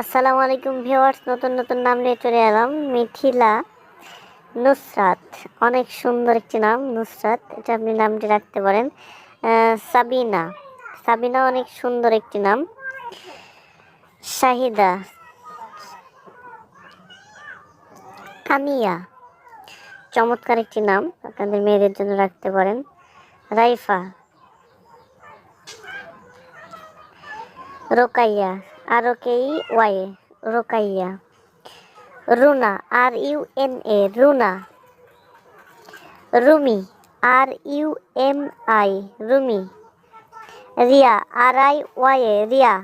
আসসালামু আলাইকুম ভিউয়ার্স, নতুন নতুন নাম নিয়ে চলে এলাম, মিথিলা নুসরাত। অনেক সুন্দর একটি নাম, নুসরাত, এটা আপনি নামটি রাখতে পারেন। সাবিনা সাবিনা অনেক সুন্দর একটি নাম। শাহিদা কানিয়া চমৎকার একটি নাম, আপনাদের মেয়েদের জন্য রাখতে পারেন। Raifa, Rokaiya R K Y Rokaiya Runa R U N A Runa Rumi R U M I Rumi Riya R I Y A Riya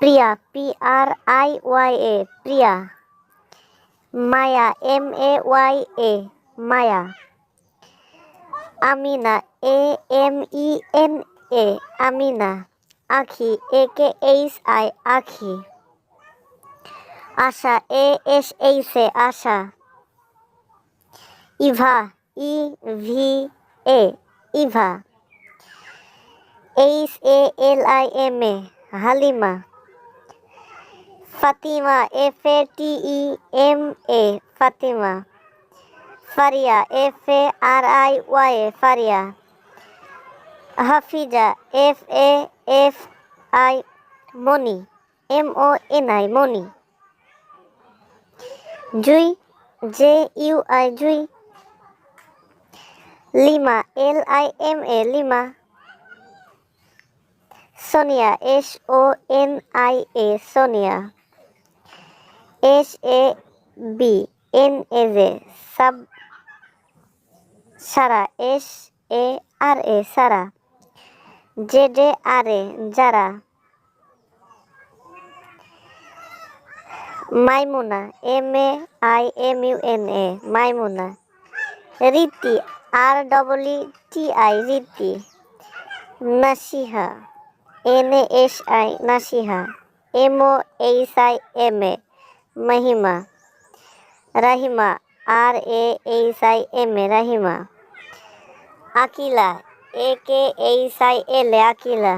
Priya P R I Y A Priya Maya M A Y A Maya Amina A M E N A Amina Akhi A K H I, Akhi. Asha, A S H A, Asha. Eva, E V A, Eva. H A L I M A, Halima. Fatima, F A T E M A, Fatima. Fariya, F A R I Y A, Fariya. Hafiza, F A, F I Moni M O N I Moni Jui, J U I, Jui. Lima, L I M A, Lima. Sonia, S O N I A, Sonia. S A B, N A J, sub Sara, S A R A, Sara. Z R যারা? Maimuna M A I M U N A Maimuna. Riti R double T I Riti. Nasiha N A S I Nasiha. M O H I M A Mahima. Rahima R A H I M A Rahima. Akila K H I L Akila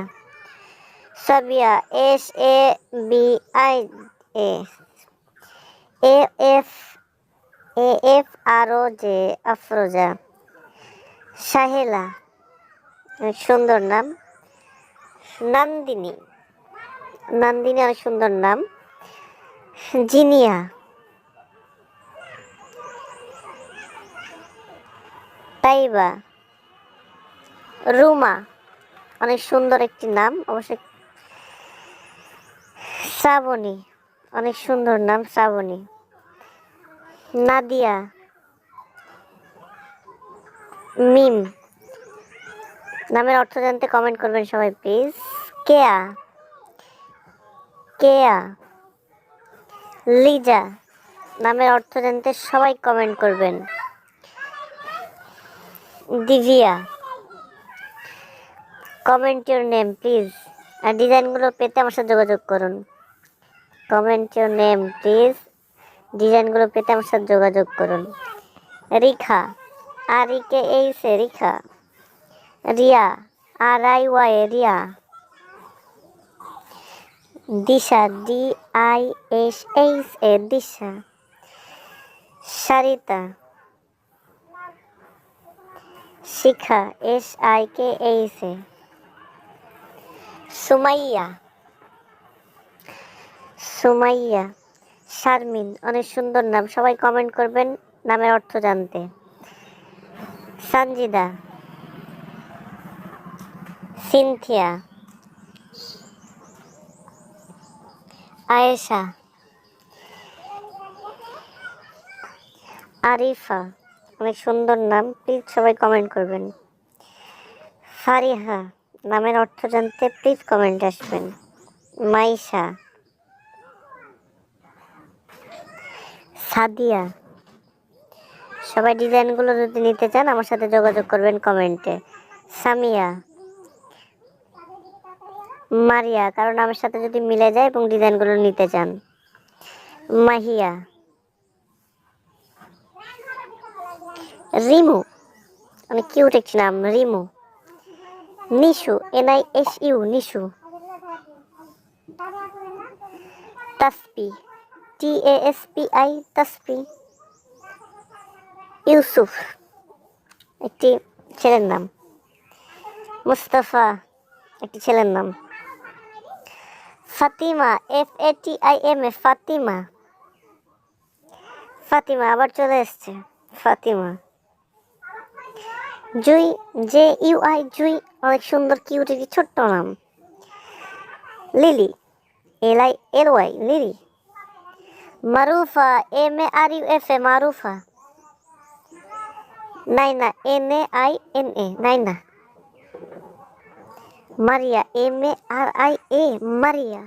Sabiya, S, A, B, I, A. F A, F, R, O, J, Afroza. Sahela সুন্দর নাম। নন্দিনী নন্দিনী অনেক সুন্দর নাম। জিনিয়া, তাইবা। রুমা। অনেক সুন্দর একটি নাম অবশ্যই শ্রাবণী। অনেক সুন্দর নাম, শ্রাবণী। নাদিয়া। মিম। নামের অর্থ জানতে কমেন্ট করবেন সবাই প্লিজ কেয়া। কেয়া। লিজা। নামের অর্থ জানতে সবাই কমেন্ট করবেন। Divya. Comment your name please আর ডিজাইনগুলো পেতে আমার সাথে যোগাযোগ করুন। কমেন্ট ইউর নেম প্লিজ ডিজাইনগুলো পেতে আমার সাথে যোগাযোগ করুন। Rikha R E K H A Rikha. Riya, R I Y, Riya. Disha, D I S H A, Disha. Sarita, Shikha, S I K H. A Sumaiya. Sumaiya Sharmin, অনেক সুন্দর নাম। সবাই কমেন্ট করবেন নামের অর্থ জানতে। সঞ্জিদা সিনথিয়া। আয়েশা। আরিফা, অনেক সুন্দর নাম। প্লিজ সবাই কমেন্ট করবেন। ফারিহা। নামের অর্থ জানতে প্লিজ কমেন্ট আসবেন। মাইশা। সাদিয়া। সবাই ডিজাইনগুলো যদি নিতে চান, আমার সাথে যোগাযোগ করবেন কমেন্টে সামিয়া। মারিয়া, কারণ আমার সাথে যদি মিলে যায় এবং ডিজাইনগুলো নিতে চান। মাহিয়া। রিমু। অনেক কিউট একটি নাম, Rimu. Nishu N I S U Nishu Taspi T A S P I Taspi Yusuf একটি ছেলের নাম। মুস্তাফা, একটি ছেলের নাম। Fatima F A T I M A Fatima. Fatima আবার চলে এসছে, Fatima. Jui, J U I, Jui, অনেক সুন্দর কিউট ছোট্ট নাম। Lily, L I, L Y, Lily. Marufa, M A R U F A, Marufa. Naina, N A I N A, Naina. Maria, M A R I A, Maria.